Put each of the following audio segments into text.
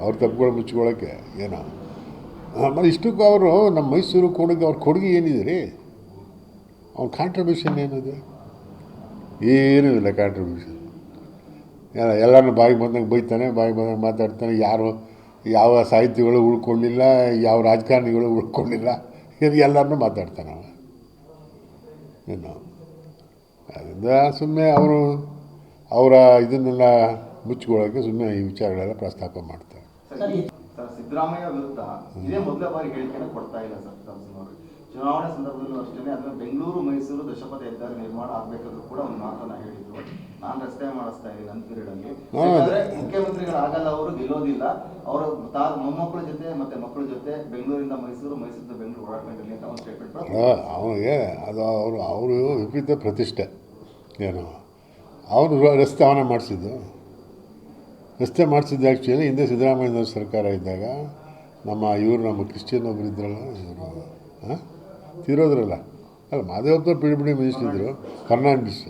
ಅವ್ರ ತಪ್ಪುಗಳು ಮುಚ್ಕೊಳ್ಳೋಕ್ಕೆ ಏನೋ. ಆಮೇಲೆ ಇಷ್ಟಕ್ಕೂ ಅವರು ನಮ್ಮ ಮೈಸೂರು ಕೊಡುಗೆ, ಅವ್ರ ಕೊಡುಗೆ ಏನಿದೆ? ರೀ ಅವ್ರ ಕಾಂಟ್ರಿಬ್ಯೂಷನ್ ಏನಿದೆ? ಏನೂ ಇಲ್ಲ ಕಾಂಟ್ರಿಬ್ಯೂಷನ್ ಎಲ್ಲ ಎಲ್ಲರನ್ನೂ ಬಾಯಿ ಬಂದಂಗೆ ಬೈತಾನೆ ಬಾಯಿ ಬಂದಂಗೆ ಮಾತಾಡ್ತಾನೆ. ಯಾರು, ಯಾವ ಸಾಹಿತಿಗಳು ಉಳ್ಕೊಂಡಿಲ್ಲ, ಯಾವ ರಾಜಕಾರಣಿಗಳು ಉಳ್ಕೊಂಡಿಲ್ಲ ಇದು ಎಲ್ಲರನ್ನೂ ಮಾತಾಡ್ತಾನೆ ಅವ ಏನು. ಅದರಿಂದ ಸುಮ್ಮನೆ ಅವರು, ಅವರ ಇದನ್ನೆಲ್ಲ ಮುಚ್ಕೊಳ್ಳೋಕ್ಕೆ ಸುಮ್ಮನೆ ಈ ವಿಚಾರಗಳೆಲ್ಲ ಪ್ರಸ್ತಾಪ ಮಾಡ್ತಾರೆ. ಸರ್ ಸಿದ್ದರಾಮಯ್ಯ ವಿರುದ್ಧ ಇದೇ ಮೊದಲ ಬಾರಿ ಹೇಳಿಕೆಯನ್ನು ಕೊಡ್ತಾ ಇಲ್ಲ ಸರ್ ತಮ್ಮ ಅವರು ಚುನಾವಣೆ ಸಂದರ್ಭದಲ್ಲೂ ಅಷ್ಟೇ ಅದನ್ನ ಬೆಂಗಳೂರು ಮೈಸೂರು ದಶಪಥ ಹೆದ್ದಾರಿ ನಿರ್ಮಾಣ ಆಗ್ಬೇಕಾದ್ರೂ ಕೂಡ ಒಂದು ಮಾತನ್ನ ಹೇಳಿದ್ರು. ನಾನು ರಸ್ತೆ ಮಾಡಿಸ್ತಾ ಇದ್ದೀನಿ ನನ್ನ ಪೀರಿಯಡ್ ಅಲ್ಲಿ ಮುಖ್ಯಮಂತ್ರಿಗಳಾಗಲ್ಲ ಅವರು ಗೆಲ್ಲೋದಿಲ್ಲ. ಅವರು ತಾ ಮೊಮ್ಮಕ್ಕಳ ಜೊತೆ ಮತ್ತೆ ಮಕ್ಕಳ ಜೊತೆ ಬೆಂಗಳೂರಿಂದ ಮೈಸೂರು ಮೈಸೂರಿಂದ ಬೆಂಗಳೂರು ಓಡಾಡ್ಕೊಂಡಿರಲಿ ಅಂತ ಒಂದು ಸ್ಟೇಟ್ಮೆಂಟ್ ಅವನಿಗೆ ಅದು ಅವರು ಅವರು ವಿಪರೀತ ಪ್ರತಿಷ್ಠೆ. ಏನು? ಅವರು ರಸ್ತೆ ಅವನೇ ಮಾಡಿಸಿದ್ದು. ರಸ್ತೆ ಮಾಡಿಸಿದ್ದು ಆ್ಯಕ್ಚುಲಿ ಹಿಂದೆ ಸಿದ್ದರಾಮಯ್ಯನವ್ರ ಸರ್ಕಾರ ಇದ್ದಾಗ ನಮ್ಮ ಇವರು ನಮ್ಮ ಕ್ರಿಶ್ಚಿಯನ್ ಒಬ್ಬರು ಇದ್ರಲ್ಲ ಇವರು ಹಾಂ? ತಿರೋದ್ರಲ್ಲ. ಅಲ್ಲ ಮಾದೇವಪ್ಪ ಪಿಡಿ ಪಿಡಿ ಮಿನಿಸ್ಟರ್ ಇದ್ದರು ಫರ್ನಾಂಡಿಸ್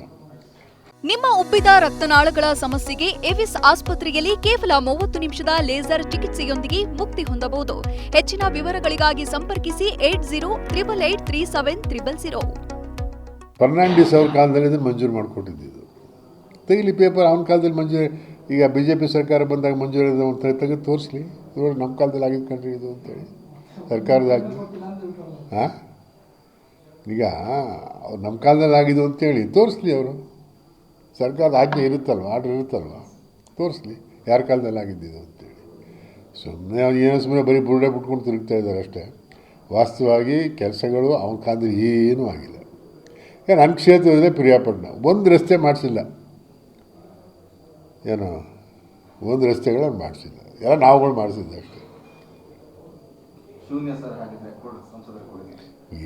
ನಿಮ್ಮ ಉಬ್ಬಿದ ರಕ್ತನಾಳಗಳ ಸಮಸ್ಯೆಗೆ ಎವಿಸ್ ಆಸ್ಪತ್ರೆಯಲ್ಲಿ ಕೇವಲ ಮೂವತ್ತು ನಿಮಿಷದ ಲೇಸರ್ ಚಿಕಿತ್ಸೆಯೊಂದಿಗೆ ಮುಕ್ತಿ ಹೊಂದಬಹುದು. ಹೆಚ್ಚಿನ ವಿವರಗಳಿಗಾಗಿ ಸಂಪರ್ಕಿಸಿ eight zero triple eight three seven triple zero. Fernandes ಅವ್ರ ಕಾಲದಲ್ಲಿ ಮಂಜೂರು ಮಾಡಿಕೊಟ್ಟಿದ್ದು ತೆಗಿಲಿ ಪೇಪರ್ ಅವನ ಕಾಲದಲ್ಲಿ ಮಂಜೂರು ಈಗ ಬಿ ಜೆ ಪಿ ಸರ್ಕಾರ ಬಂದಾಗ ಮಂಜೂರು ಅಂತ ತೆಗೆದು ತೋರಿಸ್ಲಿ. ನೋಡಿ ನಮ್ಮ ಕಾಲದಲ್ಲಿ ಆಗಿದ್ದು ಕಣ್ರಿ ಇದು ಅಂತೇಳಿ ಸರ್ಕಾರದಾಗಿ ಹಾಂ? ಈಗ ಅವ್ರು ನಮ್ಮ ಕಾಲದಲ್ಲಿ ಆಗಿದ್ದು ಅಂತೇಳಿ ತೋರಿಸ್ಲಿ ಅವರು. ಸರ್ಕಾರದ ಆಜ್ಞೆ ಇರುತ್ತಲ್ವ? ಆರ್ಡ್ರ್ ಇರುತ್ತಲ್ವ? ತೋರಿಸ್ಲಿ. ಯಾರ ಕಾಲದಲ್ಲಿ ಆಗಿದ್ದಿದ್ದು ಅಂತೇಳಿ ಸುಮ್ಮನೆ ಅವ್ನು ಏನೋ ಸುಮ್ಮನೆ ಬರೀ ಬುರುಡೆ ಬಿಟ್ಕೊಂಡು ತಿರುಗ್ತಾ ಇದ್ದಾರೆ ಅಷ್ಟೇ. ವಾಸ್ತವವಾಗಿ ಕೆಲಸಗಳು ಅವನ ಕಾಲದಲ್ಲಿ ಏನೂ ಆಗಿಲ್ಲ. ನನ್ನ ಕ್ಷೇತ್ರದಲ್ಲೇ ಪ್ರಿಯಾಪಟ್ಟಣ ಒಂದು ರಸ್ತೆ ಮಾಡಿಸಿಲ್ಲ. ಏನು ಒಂದು ರಸ್ತೆಗಳನ್ನು ಮಾಡಿಸಿಲ್ಲ. ಎಲ್ಲ ನಾವುಗಳು ಮಾಡಿಸಿದ್ದೆ ಅಷ್ಟೇ.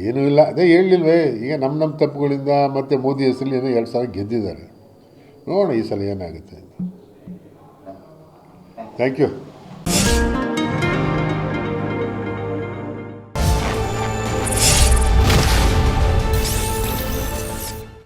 ಏನೂ ಇಲ್ಲ. ಅದೇ ಹೇಳಲಿಲ್ವೇ ಈಗ ನಮ್ಮ ನಮ್ಮ ತಪ್ಪುಗಳಿಂದ ಮತ್ತು ಮೋದಿ ಹೆಸರಲ್ಲಿ ಏನೋ ಎರಡು ಸಾವಿರ ಗೆದ್ದಿದ್ದಾರೆ. ನೋಡೋಣ ಈ ಸಲ ಏನಾಗುತ್ತೆ ಥ್ಯಾಂಕ್ ಯು.